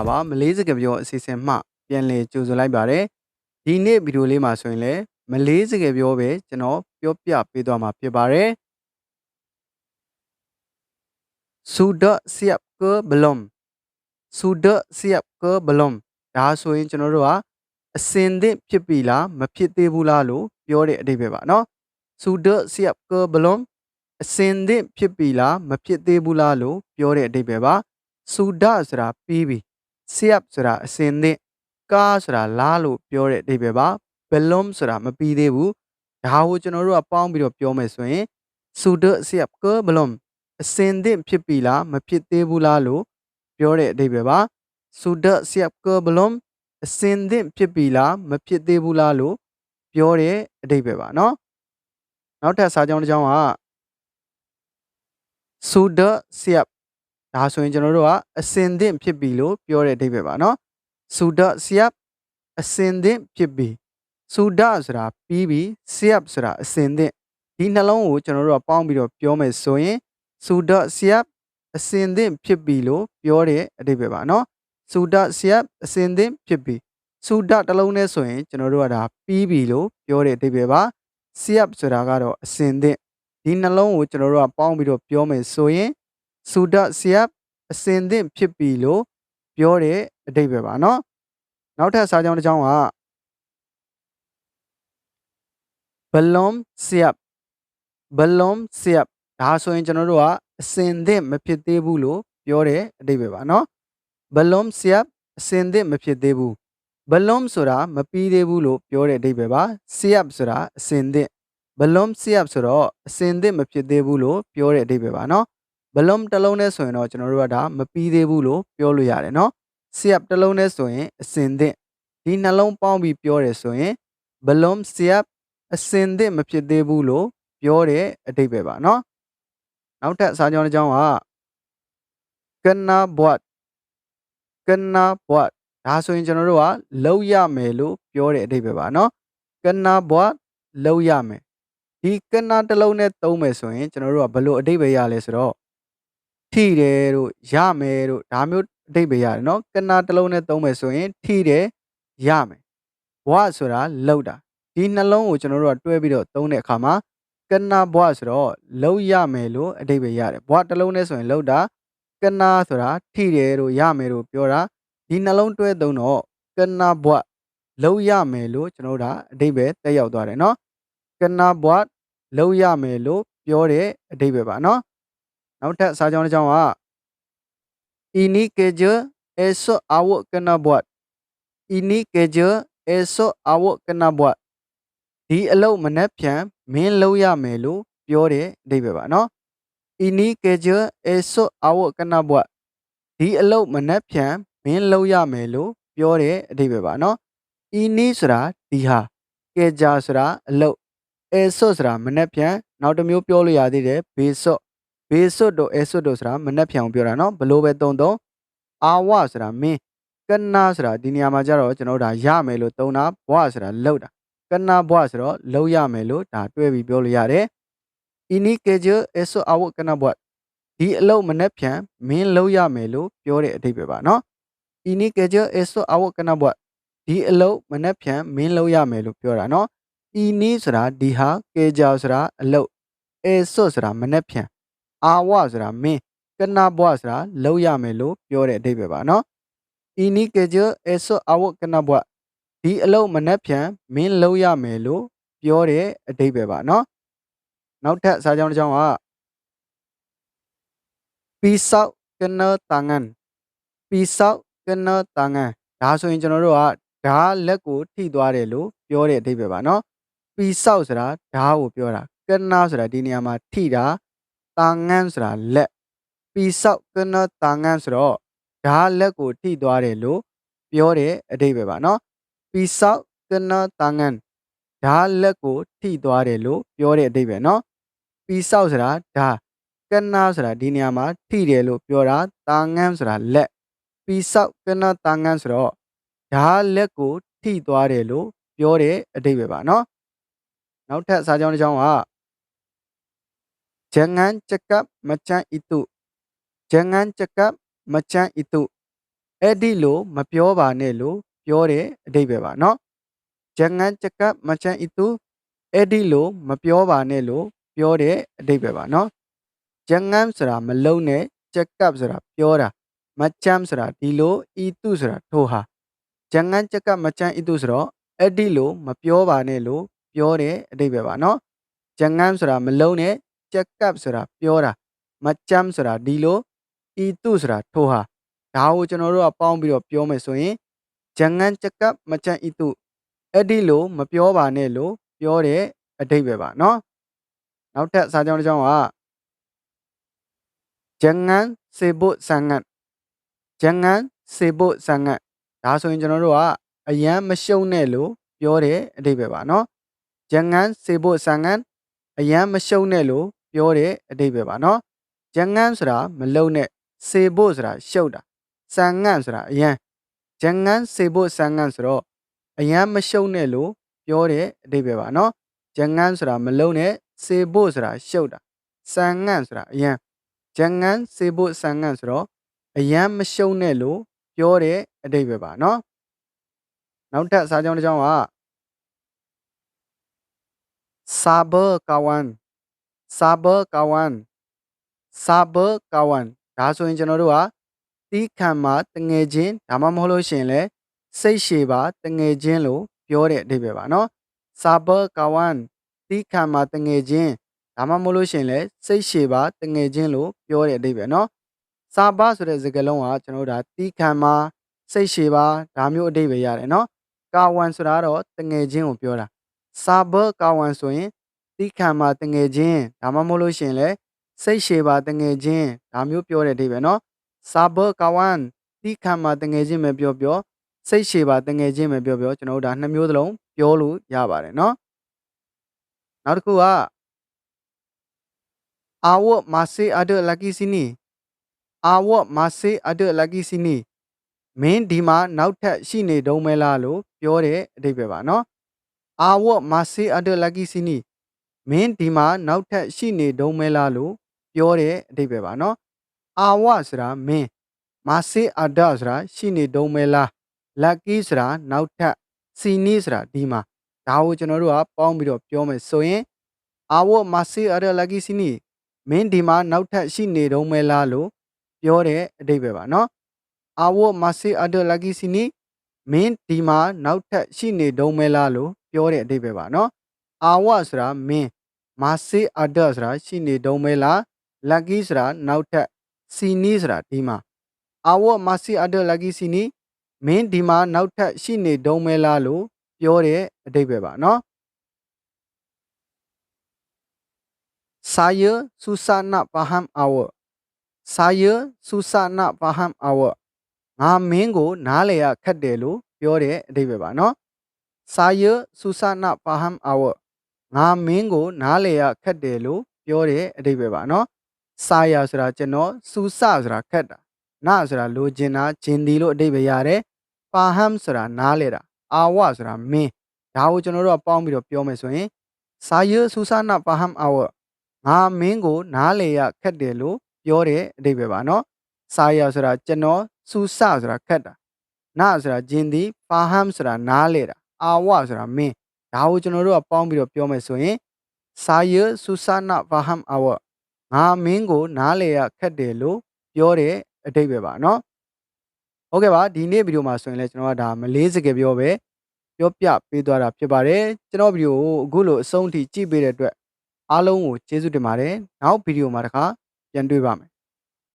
တာပါမလေးစကားပြောအစီအစဉ်မှပြန်လည်ကြိုဆိုလိုက်ပါတယ်ဒီနေ့ဗီဒီယိုလေးမှာဆိုရင်လည်းမလေးစကားပြောပဲကျွန်တော်ပြောပြပေးသွားမှာဖြစ်ပါတယ် Sudah siap ke belum Sudah siap ke belum ဒါဆိုရင်ကျွန်တော်တို့ကအစင်သင့်ဖြစ်ပြီလားမဖြစ်သေးဘူးလားလို့ပြောတဲ့အဓိပ္ပာယ်ပါနော် Sudah siap ke belum အစင်သင့်ဖြစ်ပြီလားမဖြစ်သေးဘူးလားလို့ပြောတဲ့အဓိပ္ပာယ်ပါ Sudah ဆိုတာပြီးပြီ ဆီယပ်ဆိုတာအစင်သင့်ကားဆိုတာလားလို့ပြောတဲ့အဓိပ္ပာယ်ပါဘလုံဆိုတာမပြီးသေးဘူးဒါကိုကျွန်တော်တို့ကပေါင်းပြီးတော့ပြောမယ်ဆိုရင်ဆူဒဆီယပ်ကဘလုံအစင်သင့်ဖြစ်ပြီလားမဖြစ်သေးဘူးလားလို့ပြောတဲ့အဓိပ္ပာယ်ပါဆူဒဆီယပ်ကဘလုံအစင်သင့်ဖြစ်ပြီလားမဖြစ်သေးဘူးလားလို့ပြောတဲ့အဓိပ္ပာယ်ပါเนาะနောက်ထပ်စာကြောင်းတစ်ကြောင်းကဆူဒဆီယပ် ဒါဆိုရင်ကျွန်တော်တို့ကအစင်သင့်ဖြစ်ပြီလို့ပြောတဲ့အဓိပ္ပာယ်ပါနော်ဆူဒဆီယပ်အစင်သင့်ဖြစ်ပြီဆူဒဆိုတာပြီးပြီဆီယပ်ဆိုတာအစင်သင့်ဒီနှလုံးကိုကျွန်တော်တို့ကပေါင်းပြီးတော့ပြောမယ်ဆိုရင်ဆူဒဆီယပ်အစင်သင့်ဖြစ်ပြီလို့ပြောတဲ့အဓိပ္ပာယ်ပါနော်ဆူဒဆီယပ်အစင်သင့်ဖြစ်ပြီဆူဒတစ်လုံးနဲ့ဆိုရင်ကျွန်တော်တို့ကဒါပြီးပြီလို့ပြောတဲ့အဓိပ္ပာယ်ပါဆီယပ်ဆိုတာကတော့အစင်သင့်ဒီနှလုံးကိုကျွန်တော်တို့ကပေါင်းပြီးတော့ပြောမယ်ဆိုရင် ဆူဒဆီယပ်အစင်သင့်ဖြစ်ပြီလို့ပြောတဲ့အဓိပ္ပာယ်ပါเนาะနောက်ထပ်စာကြောင်းတစ်ကြောင်းကဘလုံဆီယပ်ဘလုံဆီယပ်ဒါဆိုရင်ကျွန်တော်တို့ကအစင်သင့်မဖြစ်သေးဘူးလို့ပြောတဲ့အဓိပ္ပာယ်ပါเนาะဘလုံဆီယပ်အစင်သင့်မဖြစ်သေးဘူးဘလုံဆိုတာမပြီးသေးဘူးလို့ပြောတဲ့အဓိပ္ပာယ်ပါဆီယပ်ဆိုတာအစင်သင့်ဘလုံဆီယပ်ဆိုတော့အစင်သင့်မဖြစ်သေးဘူးလို့ပြောတဲ့အဓိပ္ပာယ်ပါเนาะ ဘလုံတစ်လုံးနဲ့ဆိုရင်တော့ကျွန်တော်တို့ကဒါမပြီးသေးဘူးလို့ပြောလို့ရတယ်เนาะဆီယပ်တစ်လုံးနဲ့ဆိုရင်အစင်သင့်ဒီနှလုံးပေါင်းပြီးပြောတယ်ဆိုရင်ဘလုံဆီယပ်အစင်သင့်မဖြစ်သေးဘူးလို့ပြောတဲ့အဓိပ္ပာယ်ပါเนาะနောက်ထပ်စာကြောင်းတစ်ကြောင်းကကနာဘွတ်ကနာဘွတ်ဒါဆိုရင်ကျွန်တော်တို့ကလောက်ရမယ်လို့ပြောတဲ့အဓိပ္ပာယ်ပါเนาะကနာဘွတ်လောက်ရမယ်ဒီကနာတစ်လုံးနဲ့သုံးမယ်ဆိုရင်ကျွန်တော်တို့ကဘယ်လိုအဓိပ္ပာယ်ရလဲဆိုတော့ ထိတယ်တို့ရမယ်တို့ဒါမျိုးအတိတ်ပဲရတယ်နော်ကနာတစ်လုံးနဲ့သုံးမယ်ဆိုရင်ထိတယ်ရမယ်ဘဝဆိုတာလောက်တာဒီနှလုံးကိုကျွန်တော်တို့ကတွဲပြီးတော့သုံးတဲ့အခါမှာကနာဘဝဆိုတော့လောက်ရမယ်လို့အတိတ်ပဲရတယ်ဘဝတစ်လုံးနဲ့ဆိုရင်လောက်တာကနာဆိုတာထိတယ်တို့ရမယ်တို့ပြောတာဒီနှလုံးတွဲသုံးတော့ကနာဘဝလောက်ရမယ်လို့ကျွန်တော်တို့ဒါအတိတ်ပဲတက်ရောက်သွားတယ်နော်ကနာဘဝလောက်ရမယ်လို့ပြောတဲ့အတိတ်ပဲပါနော် နောက်ထပ်စာကြောင်းတစ်ကြောင်းက ini keja esok awak kena buat ini keja esok awak kena buat ဒီအလုပ်မနှက်ဖြန်မင်းလုပ်ရမယ်လို့ပြောတဲ့အဓိပ္ပာယ်ပါနော် ini keja esok awak kena buat ဒီအလုပ်မနှက်ဖြန်မင်းလုပ်ရမယ်လို့ပြောတဲ့အဓိပ္ပာယ်ပါနော် ini ဆိုတာဒီဟာ keja ဆိုတာအလုပ် esok ဆိုတာမနှက်ဖြန်နောက်တစ်မျိုးပြောလို့ရသေးတယ် besok besok တို့ esok တို့ဆိုတာမနှက်ဖြန်ကိုပြောတာနော်ဘလို့ပဲသုံးသုံး awa ဆိုတာမင်းကနာဆိုတာဒီနေရာမှာကျတော့ကျွန်တော်တို့ဒါရမယ်လို့သုံးတာဘွားဆိုတာလောက်တာကနာဘွားဆိုတော့လောက်ရမယ်လို့ဒါတွဲပြီးပြောလို့ရတယ် ini keje eso awak kena buat ဒီအလုပ်မနှက်ဖြန်မင်းလောက်ရမယ်လို့ပြောတဲ့အဓိပ္ပာယ်ပါနော် ini keje eso awak kena buat ဒီအလုပ်မနှက်ဖြန်မင်းလောက်ရမယ်လို့ပြောတာနော် ini ဆိုတာဒီဟာ keja ဆိုတာအလုပ် eso ဆိုတာမနှက်ဖြ န် awa ဆိုတာမင်းကနာဘွားဆိုတာလောက်ရမယ်လို့ပြောတဲ့အဓိပ္ပာယ်ပါနော် ini keje eso awak kena buat ဒီအလုပ်မနှက်ဖြန်မင်းလုပ်ရမယ်လို့ပြောတဲ့အဓိပ္ပာယ်ပါနော်နောက်ထပ်စာကြောင်းတစ်ကြောင်းက pisau kena tangan pisau kena tangan ဒါဆိုရင်ကျွန်တော်တို့ကဓာတ်လက်ကိုထိသွားတယ်လို့ပြောတဲ့အဓိပ္ပာယ်ပါနော် pisau ဆိုတာဓာတ်ကိုပြောတာ kena ဆိုတာဒီနေရာမှာထိတာ tangan ဆိုတာလက် pisau kena tangan ဆိုတော့ဓာတ်လက်ကိုထိသွားတယ်လို့ပြောတဲ့အဓိပ္ပာယ်ပါနော် pisau kena tangan ဓာတ်လက်ကိုထိသွားတယ်လို့ပြောတဲ့အဓိပ္ပာယ်နော် pisau ဆိုတာဓာတ် kena ဆိုတာဒီနေရာမှာထိတယ်လို့ပြောတာ tangan ဆိုတာလက် pisau kena tangan ဆိုတော့ဓာတ်လက်ကိုထိသွားတယ်လို့ပြောတဲ့အဓိပ္ပာယ်ပါနော်နောက်ထပ်စာကြောင်းတစ်ကြောင်းက jangan cakap macam itu jangan cakap macam itu အဲ့ဒီလိုမပြောပါနဲ့လို့ပြောတဲ့အဓိပ္ပာယ်ပါเนาะ jangan cakap macam itu အဲ့ဒီလိုမပြောပါနဲ့လို့ပြောတဲ့အဓိပ္ပာယ်ပါเนาะ jangan ဆိုတာမလုံးနဲ့ cakap ဆိုတာပြောတာ macam ဆိုတာဒီလို itu ဆိုတာထိုဟာ jangan cakap macam itu ဆိုတော့အဲ့ဒီလိုမပြောပါနဲ့လို့ပြောတဲ့အဓိပ္ပာယ်ပါเนาะ jangan ဆိုတာမလုံးနဲ့ cakap ဆိုတာပြောတာ macam ဆိုတာဒီလို itu ဆိုတာထိုဟာဒါကိုကျွန်တော်တို့ကပေါင်းပြီးတော့ပြောမယ်ဆိုရင် jangan cakap macam itu အဲ့ဒီလိုမပြောပါနဲ့လို့ပြောတဲ့အဓိပ္ပာယ်ပါเนาะနောက်ထပ်စာကြောင်းတစ်ကြောင်းက jangan sibuk sangat jangan sibuk sangat ဒါဆိုရင်ကျွန်တော်တို့ကအယမ်းမရှုံနဲ့လို့ပြောတဲ့အဓိပ္ပာယ်ပါเนาะ jangan sibuk sangat အယမ်းမရှုံနဲ့လို့ ပြောတဲ့အတိတ်ပဲပါနော်။ဂျန်ငန်းဆိုတာမလုံနဲ့စေဖို့ဆိုတာရှုပ်တာ။စံငန့်ဆိုတာအရန်ဂျန်ငန်းစေဖို့စံငန့်ဆိုတော့အရန်မရှုပ်နဲ့လို့ပြောတဲ့အတိတ်ပဲပါနော်။ဂျန်ငန်းဆိုတာမလုံနဲ့စေဖို့ဆိုတာရှုပ်တာ။စံငန့်ဆိုတာအရန်ဂျန်ငန်းစေဖို့စံငန့်ဆိုတော့အရန်မရှုပ်နဲ့လို့ပြောတဲ့အတိတ်ပဲပါနော်။နောက်ထပ်စာကြောင်းတစ်ကြောင်းက Saber Kawan စာဘကာဝန်စာဘကာဝန်ဒါဆိုရင်ကျွန်တော်တို့ဟာတီးခံမှာတငယ်ချင်းဒါမှမဟုတ်လို့ရှိရင်လည်းစိတ်ရှည်ပါတငယ်ချင်းလို့ပြောတဲ့အဓိပ္ပာယ်ပါနော်စာဘကာဝန်တီးခံမှာတငယ်ချင်းဒါမှမဟုတ်လို့ရှိရင်လည်းစိတ်ရှည်ပါတငယ်ချင်းလို့ပြောတဲ့အဓိပ္ပာယ်နော်စာဘဆိုတဲ့စကားလုံးကကျွန်တော်တို့ဒါတီးခံမှာစိတ်ရှည်ပါဒါမျိုးအဓိပ္ပာယ်ရတယ်နော်ကာဝန်ဆိုတာတော့တငယ်ချင်းကိုပြောတာစာဘကာဝန်ဆိုရင် တီးခံပါတငယ်ချင်းဒါမှမဟုတ်လို့ရှင်လေစိတ်ရှည်ပါတငယ်ချင်းဒါမျိုးပြောတဲ့အဓိပ္ပာယ်နော်စာဘကဝန်တီးခံပါတငယ်ချင်းပဲပြောပြောစိတ်ရှည်ပါတငယ်ချင်းပဲပြောပြောကျွန်တော်တို့ဒါနှစ်မျိုးသလုံးပြောလို့ရပါတယ်နော်နောက်တစ်ခုကအာဝတ်မာစေအဒလကီစီနီအာဝတ်မာစေအဒလကီစီနီမင်းဒီမှာနောက်ထပ်ရှိနေတုံးမဲလားလို့ပြောတဲ့အဓိပ္ပာယ်ပါနော်အာဝတ်မာစေအဒလကီစီနီ မင်းဒီမှာနောက်ထပ်ရှိနေတုံးမဲလားလို့ပြောတဲ့အဓိပ္ပာယ်ပါနော်အာဝဆိုတာမင်းမာစေအာဒဆိုတာရှိနေတုံးမဲလားလက်ကီးဆိုတာနောက်ထပ်စီနီးဆိုတာဒီမှာဒါကိုကျွန်တော်တို့ကပေါင်းပြီးတော့ပြောမယ်ဆိုရင်အာဝမာစေအာဒလက်ကီးစီနီးမင်းဒီမှာနောက်ထပ်ရှိနေတုံးမဲလားလို့ပြောတဲ့အဓိပ္ပာယ်ပါနော်အာဝမာစေအာဒလက်ကီးစီနီးမင်းဒီမှာနောက်ထပ်ရှိနေတုံးမဲလားလို့ပြောတဲ့အဓိပ္ပာယ်ပါနော်အာဝဆိုတာမင်း မာဆေးအဒတ်ဆိုတာရှိနေတုံးပဲလားလက်ကီဆိုတာနောက်ထပ်စီနီဆိုတာဒီမှာအဝတ်မာဆေးအဒတ်လက်ကီစီနီမင်းဒီမှာနောက်ထပ်ရှိနေတုံးပဲလားလို့ပြောတဲ့အဓိပ္ပာယ်ပါနော် saya susana paham awak saya susana paham awak ငါမင်းကိုနားလည်ရခက်တယ်လို့ပြောတဲ့အဓိပ္ပာယ်ပါနော် saya susana paham awak ငါမင်းကို နားလေရခက်တယ်လို့ပြောတဲ့အဓိပ္ပာယ်ပါနော်စာရဆိုတာကျွန်တော်စူစဆိုတာခက်တာနာဆိုတာလိုချင်တာဂျင်ဒီလို့အဓိပ္ပာယ်ရတယ်ပါဟမ်ဆိုတာနားလေတာအာဝဆိုတာမင်းဒါကိုကျွန်တော်တို့ကပေါင်းပြီးတော့ပြောမယ်ဆိုရင်စာရစူစနာပါဟမ်အာဝငါမင်းကို နားလေရခက်တယ်လို့ပြောတဲ့အဓိပ္ပာယ်ပါနော်စာရဆိုတာကျွန်တော်စူစဆိုတာခက်တာနာဆိုတာဂျင်ဒီပါဟမ်ဆိုတာနားလေတာအာဝဆိုတာမင်း ဒါကိုကျွန်တော်တို့ကပေါင်းပြီးတော့ပြောမယ်ဆိုရင် saya susah nak faham awak ငါမင်းကိုနားလေရခက်တယ်လို့ပြောတဲ့အဓိပ္ပာယ်ပါเนาะဟုတ်ကဲ့ပါဒီနေ့ဗီဒီယိုမှာဆိုရင်လည်းကျွန်တော်ကဒါမလေးစကားပြောပဲပြောပြပေးသွားတာဖြစ်ပါတယ်ကျွန်တော်ဗီဒီယိုကိုအခုလိုအဆုံးထိကြည့်ပေးတဲ့အတွက်အားလုံးကိုကျေးဇူးတင်ပါတယ်နောက်ဗီဒီယိုမှာတခါပြန်တွေ့ပါမယ်